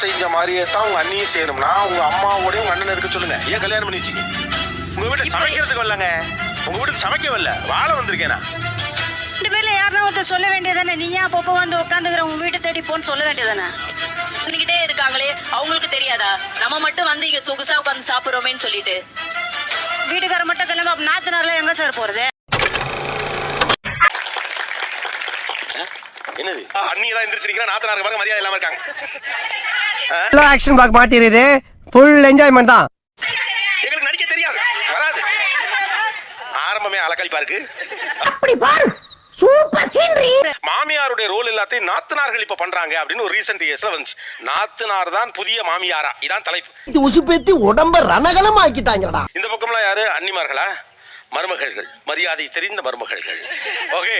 செஞ்ச மாதிரியே தான் உங்க அண்ணியும் செய்யணும்னா உங்க அம்மாவோடய உங்க அண்ணன் இருக்க சொல்லுங்க. ஏன் கல்யாணம் பண்ணி வச்சீங்க உங்க வீட்டுல சமைக்கிறதுக்கு வரலங்க. உங்க வீட்டுக்கு சமைக்க வரல. வாழ வந்திருக்கேன் நான். ரெண்டு பேர்ல யாருன்னா ஒருத்தர் சொல்ல வேண்டியதானே நீ ஏன் அப்பப்போ வந்து உட்காந்துக்கிற? உங்க வீட்டை தேடி போன்னு சொல்ல வேண்டியதானே வந்துகிட்டே இருக்காங்களே. அவங்களுக்கு தெரியாதா? நம்ம மட்டும் வந்து இங்க சொகுசா உட்காந்து சாப்பிடுறோமேன்னு சொல்லிட்டு. வீட்டுக்கார மட்டும் கிளம்ப அப்ப நாத்தனார்லாம் எங்க சார் போறது? என்னது? அண்ணி தான் எந்திரிச்சிருக்கீங்க நாத்தனாருக்கு பாருங்க மரியாதை இல்லாம இருக்காங்க. ஆக்ஷன் பிளாக் மாட்டிருது ஃபுல் என்ஜாய்மெண்ட் தான். எங்களுக்கு நடிக்க தெரியாது. வராது. ஆரம்பமே அலக்கழிப்பா இருக்கு மாமியாருடைய ரோல் எல்லாத்தையும் நாத்தனார்கள் இப்ப பண்றாங்க அப்படின்னு ஒரு ரீசெண்ட் இயர்ஸ்ல வந்துச்சு. நாத்தனார் தான் புதிய மாமியாரா? இதான் தலைப்பு. உசுப்பேத்தி உடம்ப ரணகலம் ஆக்கிட்டாங்கடா இந்த பக்கம்லாம் யாரு? அன்னிமார்களா? மருமகள்கள். மரியாதை தெரிந்த மருமகள்கள். ஓகே.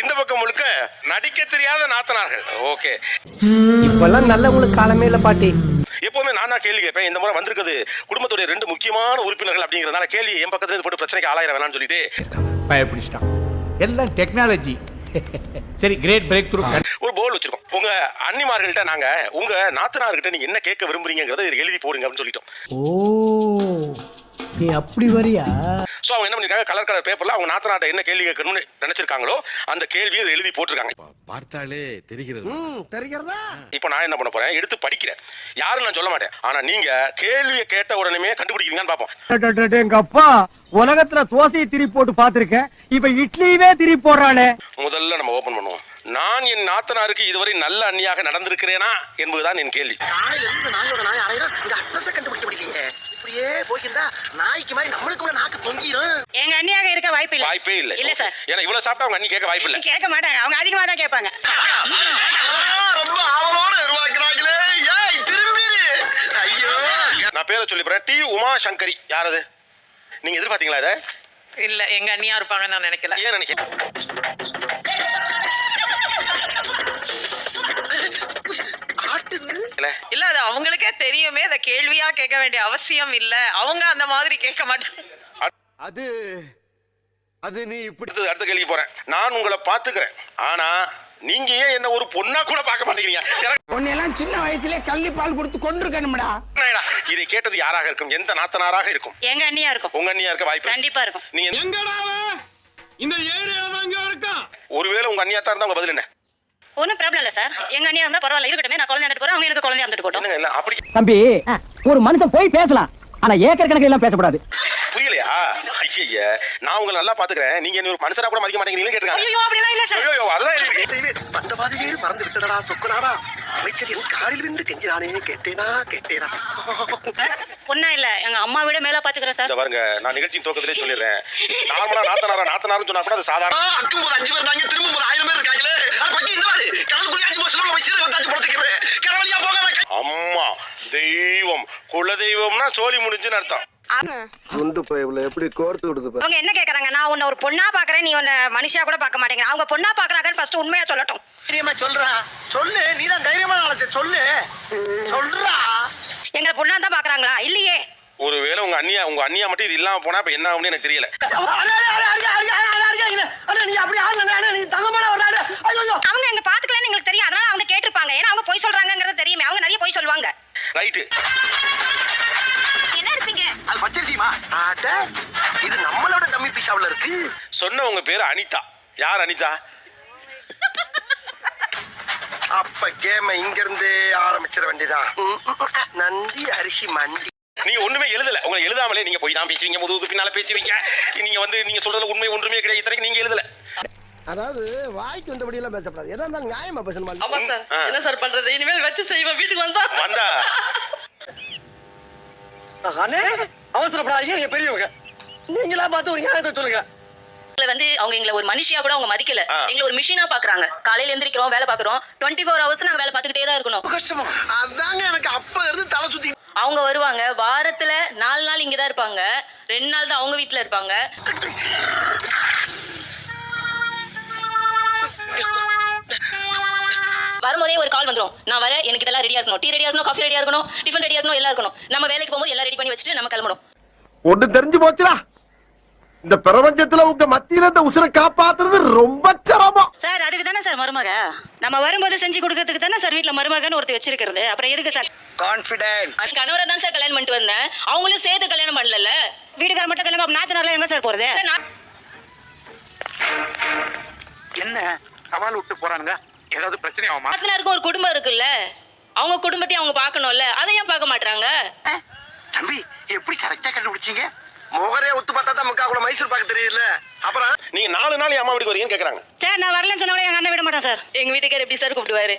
இந்த பக்கம் முழுக்க நடிக்க தெரியாத நாத்தனார்கள். ஓகே. இப்பெல்லாம் நல்லவங்களுக்கு காலமே இல்ல பாட்டி. எப்பவுமே நான் தான் கேள்வி கேட்பேன் இந்த முறை வந்திருக்குது குடும்பத்துடைய ரெண்டு முக்கியமான உறுப்பினர்கள் அப்படிங்கிறதுனால கேள்வி என் பக்கத்துல இருந்து போட்டு பிரச்சனைக்கு ஆளாயிர வேணாம்னு சொல்லிட்டு. பயப்பிடிச்சிட்டான். எல்லாம் டெக்னாலஜி சரி கிரேட் பிரேக் த்ரூ ஒரு போல் வச்சிருக்கோம். உங்க அன்னிமார்கள்ட்ட நாங்க உங்க நாத்தனார்கிட்ட நீங்க என்ன கேட்க விரும்புறீங்கிறத எழுதி போடுங்க அப்படின்னு சொல்லிட்டோம். ஓ. நீ அப்படி வரியா? சோ அவங்க என்ன பண்ணிருக்காங்க? கலர் கலர் பேப்பர்ல அவங்க நாத்தனார்ட்ட என்ன கேள்வி கேட்கணும்னு நினைச்சிருக்காங்களோ அந்த கேள்வியை இதுல எழுதி போட்டிருக்காங்க. பார்த்தாலே தெரிகிறது. தெரிகிறதா? இப்போ நான் என்ன பண்ண போறேன்? எடுத்து படிக்கிறேன். யாரும் நான் சொல்ல மாட்டேன். ஆனா நீங்க கேள்வியை கேட்ட உடனே கண்டுபிடிக்கிறீங்கன்னு பார்ப்போம். எங்க அப்பா உலகத்துல தோசையை திரி போட்டு பாத்திருக்கேன் இப்ப இட்லியவே திரி போடுறாளே முதல்ல நம்ம ஓபன் பண்ணுவோம். நான் என் நாத்தனாருக்கு இதுவரை நல்ல அண்ணியாக நடந்திருக்கிறேனா என்பதுதான் என் கேள்வி. காலையில இருந்து நாயோட நாய் அலையிறோம் இந்த அட்ரஸ கண்டுபிடிக்க முடியலையே. இப்படியே போயிருந்தா நாய்க்கு மாதிரி நம்மளுக்கு கூட நாக்கு தொங்கிரும். எங்க அண்ணியாக இருக்க வாய்ப்பு இல்ல. வாய்ப்பே இல்லை இல்ல சார். ஏன்னா இவ்வளவு சாப்பிட்டா அவங்க அண்ணி கேட்க வாய்ப்பு இல்லை. கேட்க மாட்டாங்க. அவங்க அதிகமா தான் கேட்பாங்க. ரொம்ப ஆவலோட உருவாக்குறாங்களே ஏய் திரும்பி ஐயோ. நான் பேரை சொல்லி போறேன். டி உமா சங்கரி யார் அது நீங்க எதிர்பார்த்தீங்களா இதை? இல்ல எங்க அண்ணியா இருப்பாங்கன்னு நான் நினைக்கல. ஏன் நினைக்கிறேன் அவங்களுக்கே தெரியுமே அதை கேள்வியா கேட்க வேண்டிய அவசியம் இல்ல. அவங்க அந்த மாதிரி கேட்க மாட்டாங்க. அது அது நீ இப்படி அடுத்து கேள்வி போறேன். நான் உங்களை பாத்துக்கிறேன் ஆனா நீங்க ஏன் என்ன ஒரு பொண்ணா கூட பார்க்க மாட்டேங்கிறீங்க? எனக்கு உன்னையெல்லாம் சின்ன வயசுலயே கள்ளி பால் கொடுத்து கொண்டிருக்கணும்டா இதை கேட்டது யாராக இருக்கும்? எந்த நாத்தனாராக இருக்கும்? எங்க அண்ணியா இருக்கும். உங்க அண்ணியா இருக்க வாய்ப்பு. கண்டிப்பா இருக்கும். நீங்க எங்கடா இந்த ஏரியால தான் இங்க இருக்கா ஒருவேளை உங்க அண்ணியா தான் இருந்தா உங்க பதில் என்ன? ஒன்றும் ப்ராப்ளம் இல்ல சார் எங்க அண்ணியா இருந்தா பரவாயில்ல இருக்கட்டுமே நான் குழந்தை போறேன் அவங்க எனக்கு குழந்தைய வந்துட்டு போட்டோம் இல்ல அப்படி தம்பி ஒரு மனுஷன் போய் பேசலாம் ஆனா ஏக்கர் கணக்கில் எல்லாம் பேசக்கூடாது. புரியலையா? ஐய நான் உங்களை நல்லா பாத்துக்கிறேன். நீங்க என்ன ஒரு மனுஷனா கூட மதிக்க மாட்டேங்கிறீங்களே கேட்டுருக்காங்க. ஐயோ அப்படிலாம் இல்ல சார் ஐயோ அதெல்லாம் பாதையே மறந்து விட்டதடா சொக்குனாடா. அமைச்சர் என் காலில் விழுந்து கெஞ்சினானே கேட்டேனா கேட்டேனா? பொண்ணா இல்ல எங்க அம்மா விட மேல பாத்துக்கிறேன் சார். பாருங்க நான் நிகழ்ச்சியின் துவக்கத்திலே சொல்லிடுறேன். நார்மலா நாத்தனாரா நாத்தனாருன்னு சொன்னா கூட அது சாதாரண அக்கும் போது அஞ்சு பேர் இருந்தாங்க திரும்ப ஒரு ஆயிரம் பேர் இருக்காங்களே. அதை பத்தி இந்த மாதிரி கடல் புள்ளி அஞ்சு மாசம் நம்ம சீரக வந்தாச்சு படுத்துக்கிறேன் கடவுளியா போக அம்மா தெய்வம். குல தெய்வம்னா சோழி முடிஞ்சுன்னு அர்த்தம். குண்டு பைப்ல எப்படி கோர்த்து விடுது அவங்க என்ன கேக்குறாங்க? நான் உன்னை ஒரு பொண்ணா பாக்குறேன் நீ உன்னை மனுஷியா கூட பார்க்க மாட்டேங்கிற. அவங்க பொண்ணா பாக்குறாங்கன்னு ஃபர்ஸ்ட் உண்மையா சொல்லட்டும். தைரியமா சொல்றா. சொல்லு நீதான் தைரியமான ஆளத்தை சொல்லு. சொல்றா. எங்களை பொண்ணா தான் பாக்குறாங்களா? இல்லையே. ஒருவேளை உங்க அண்ணியா உங்க அண்ணியா மட்டும் இது இல்லாம போனா இப்ப என்ன ஆகும்னு எனக்கு தெரியல. நீ நீ அவங்க எங்க பாத்துக்கலன்னு எங்களுக்கு தெரியும். அதனால அவங்க கேட்டிருப்பாங்க. ஏன்னா அவங்க போய் சொல்றாங்கங்கிறது தெரியுமே. அவங்க நிறைய போய் சொல்லுவாங்க. ரைட்டு ஆட்ட இது நம்மளோட டம்மி பீஸாவுல இருக்கு. சொன்ன உங்க பேரு அனிதா. யார் அனிதா? அப்ப கேம இங்க இருந்து ஆரம்பிச்சிட வேண்டியதான். நந்தி அரிசி மண்டி. நீங்க ஒண்ணுமே எழுதல. உங்களை எழுதாமலே நீங்க போய் தான் பேசுவீங்க. முதுகுக்கு பின்னால பேசுவீங்க. நீங்க வந்து நீங்க சொல்றதுல உண்மை ஒன்றுமே கிடையாது. இத்தனைக்கு நீங்க எழுதல. அதாவது வாய்க்கு வந்தபடி எல்லாம் பேசக்கூடாது எதா இருந்தாலும் நியாயமா பேசணுமா? ஆமா சார். ஆ. என்ன சார் பண்றது? இனிமேல் வச்சு செய்வேன். வீட்டுக்கு வந்தா. வந்தா. அண்ணே அவசரப்படாதீங்க நீங்க பெரியவங்க. நீங்களா பார்த்து ஒரு நியாயத்தை சொல்லுங்க. வந்து அவங்க எங்களை ஒரு மனுஷியா கூட அவங்க மதிக்கல. எங்களை ஒரு மிஷினா பாக்குறாங்க. காலையில எந்திரிக்கிறோம் வேலை பாக்குறோம் டுவெண்ட்டி ஃபோர் ஹவர்ஸ் நாங்க வேலை பார்த்துக்கிட்டே தான் இருக்கணும். கஷ்டமா? அதாங்க எனக்கு அப்ப இருந்து தலை சுத்தி அவங்க வருவாங்க. வாரத்துல நாலு நாள் இங்க தான் இருப்பாங்க. ரெண்டு நாள் தான் அவங்க வீட்ல இருப்பாங்க. வரும்போதே ஒரு கால் வந்துரும். நான் வர எனக்கு இதெல்லாம் ரெடியா இருக்கணும். டீ ரெடியா இருக்கணும் காஃபி ரெடியா இருக்கணும் டிஃபன் ரெடியா இருக்கணும் எல்லாம் இருக்கணும். நம்ம வேலைக்கு போகும்போது எல்லாம் ரெடி பண்ணி வச்சுட்டு நம்ம கிளம்பணும். ஒண்ணு தெரிஞ்சு போச்சுடா. இந்த பிரபஞ்சத்துல உங்க மத்தியில இந்த உசுரை காப்பாத்துறது ரொம்ப சிரமம். சார் அதுக்கு தானே சார் மருமக? நம்ம வரும்போது செஞ்சு கொடுக்கறதுக்கு தானே சார் வீட்டில் மருமகன்னு ஒருத்தர் வச்சிருக்கிறது. அப்புறம் எதுக்கு சார்? கான்பிடென்ட் கணவரை தான் சார் கல்யாணம் பண்ணிட்டு வந்தேன். அவங்களும் சேர்த்து கல்யாணம் பண்ணல வீட்டுக்கார மட்டும் கிளம்ப நாத்தனார்லாம் எங்க சார் போறது? என்ன? சவால் விட்டு போறானுங்க. ஏதாவது பிரச்சனை ஆகுமா? நாத்தனாருக்கும் ஒரு குடும்பம் இருக்குல்ல அவங்க குடும்பத்தையும் அவங்க பார்க்கணும்ல அதை ஏன் பார்க்க மாட்டாங்க தம்பி எப்படி கரெக்டா கண்டுபிடிச்சீங்க? முகரே ஒத்து பார்த்தா தான் முக்கா கூட மைசூர் பார்க்க தெரியல அப்புறம்? நீங்க நாலு நாள் அம்மா வீட்டுக்கு வரீங்கன்னு கேக்குறாங்க. சார் நான் வரலன்னு சொன்னா கூட எங்க அண்ணன் விட மாட்டேன் சார். எங்க வீட்டுக்காரர் எப்படி சார் கூப்பிடுவாரு?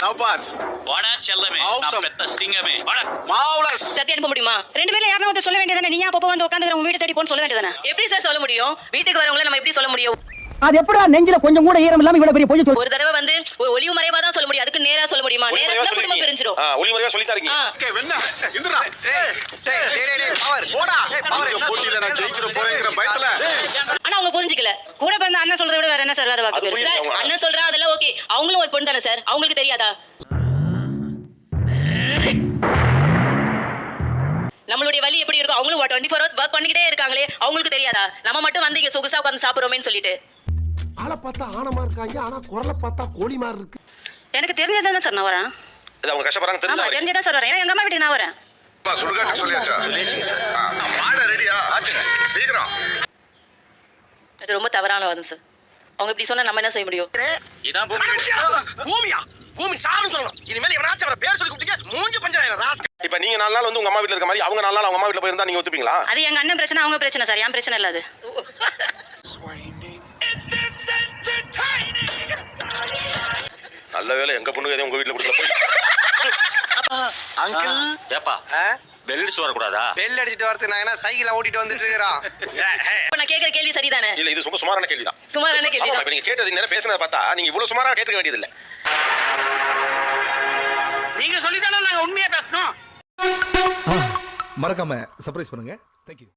சபாஸ் வாடா செல்லமே. பெத்த சிங்கமே. வாடா. மாவுலஸ் சத்தி அனுப்ப முடியுமா? ரெண்டு பேர்ல யாரும் வந்து சொல்ல வேண்டியதானே நீ அப்பப்போ வந்து உட்காந்துக்கிற? உன் வீடு தேடி போன்னு சொல்ல வேண்டியதானே எப்படி சார் சொல்ல முடியும்? வீட்டுக்கு வரவங்கள நம்ம எப்படி சொல்ல முடியும்? அது எப்படா நெஞ்சில கொஞ்சம் கூட ஈரம் இல்லாம இவ்வளவு பெரிய பொய் சொல்லு ஒரு தடவை வந்து ஒரு ஒளிவு மறைவா தான் சொல்ல முடியும் அதுக்கு நேரா சொல்ல முடியுமா நேரா சொன்னா குடும்பம் பிரிஞ்சிடும் ஒளிமுறையா சொல்லி தான் இருக்கீங்க ஆ. வெண்ணா இந்திரா பவர் போடா இந்த போட்டியில நான் ஜெயிச்சிட போறேங்கிற பயத்துல ஆனா அவங்க புரிஞ்சுக்கல கூட பிறந்த அண்ணன் சொல்றதை விட வேற என்ன சார் வேற வாக்கு அது பெருசு புரியுது. சார் அண்ணன் சொல்றா அதெல்லாம் ஓகே அவங்களும் ஒரு பொண்ணு தானே சார் அவங்களுக்கு தெரியாதா நம்மளுடைய வழி எப்படி இருக்கும் அவங்களும் டுவெண்ட்டி ஃபோர் ஹவர்ஸ் ஒர்க் பண்ணிக்கிட்டே இருக்காங்களே அவங்களுக்கு தெரியாதா நம்ம மட்டும் வந்து இங்க சொகுசா உட்காந்து சாப்பிடுறோமேன்னு சொல்லிட்டு ஆளை பார்த்தா ஆனமா இருக்காங்க ஆனா குரலை பார்த்தா கோழி மாதிரி இருக்கு. எனக்கு தெரிஞ்சதானே சார் நான் வரேன். இது அவங்க கஷ்டப்படுறாங்க ஆமா தெரிஞ்சா தெரிஞ்சதான் சார் வரேன். ஏன்னா எங்க அம்மா வீட்டுக்கு நான் வரேன். சுடுகாட்டு சொல்லியாச்சா? மாட ரெடியா? ஆச்சுங்க. சீக்கிரம். அது ரொம்ப தவறான வாதம் சார். அவங்க இப்படி சொன்னா நம்ம என்ன செய்ய முடியும்? இதான் பூமி. பூமியா? பூமி சொல்லணும். இனிமேல் எவனாச்சும் அவரை பேர் சொல்லி கூப்பிட்டீங்க மூஞ்சி பஞ்சாயிரம் இப்ப நீங்க நாலு நாள் வந்து உங்க அம்மா வீட்டுல இருக்க மாதிரி அவங்க நாலு நாள் அவங்க அம்மா போயிருந்தா நீங்க ஒத்துப்பீங்களா? அது எங்க அண்ணன் பிரச்சனை அவங்க பிரச்சனை சார். என் பிரச்சனை இல்ல அது. நல்ல வேலை எங்க பொண்ணு எதையும் உங்க வீட்டுல கொடுக்கல போய். அங்கிள் ஏப்பா பெல்ஸ் வரக்கூடாதா? பெல் அடிச்சிட்டு நான் என்ன சைக்கிள ஓட்டிட்டு வந்துட்டு இருக்கிறோம்? இப்ப நான் கேக்குற கேள்வி சரிதானே? இல்ல இது ரொம்ப சுமாரான கேள்விதான். சுமாரான கேள்வி நீங்க கேட்டது நேரம் பேசுனதை பார்த்தா நீங்க இவ்வளவு சுமாரா கேட்க வேண்டியது இல்ல நீங்க சொல்லித்தானே நாங்க உண்மையா பேசணும். மறக்காம சர்ப்ரைஸ் பண்ணுங்க. தேங்க்யூ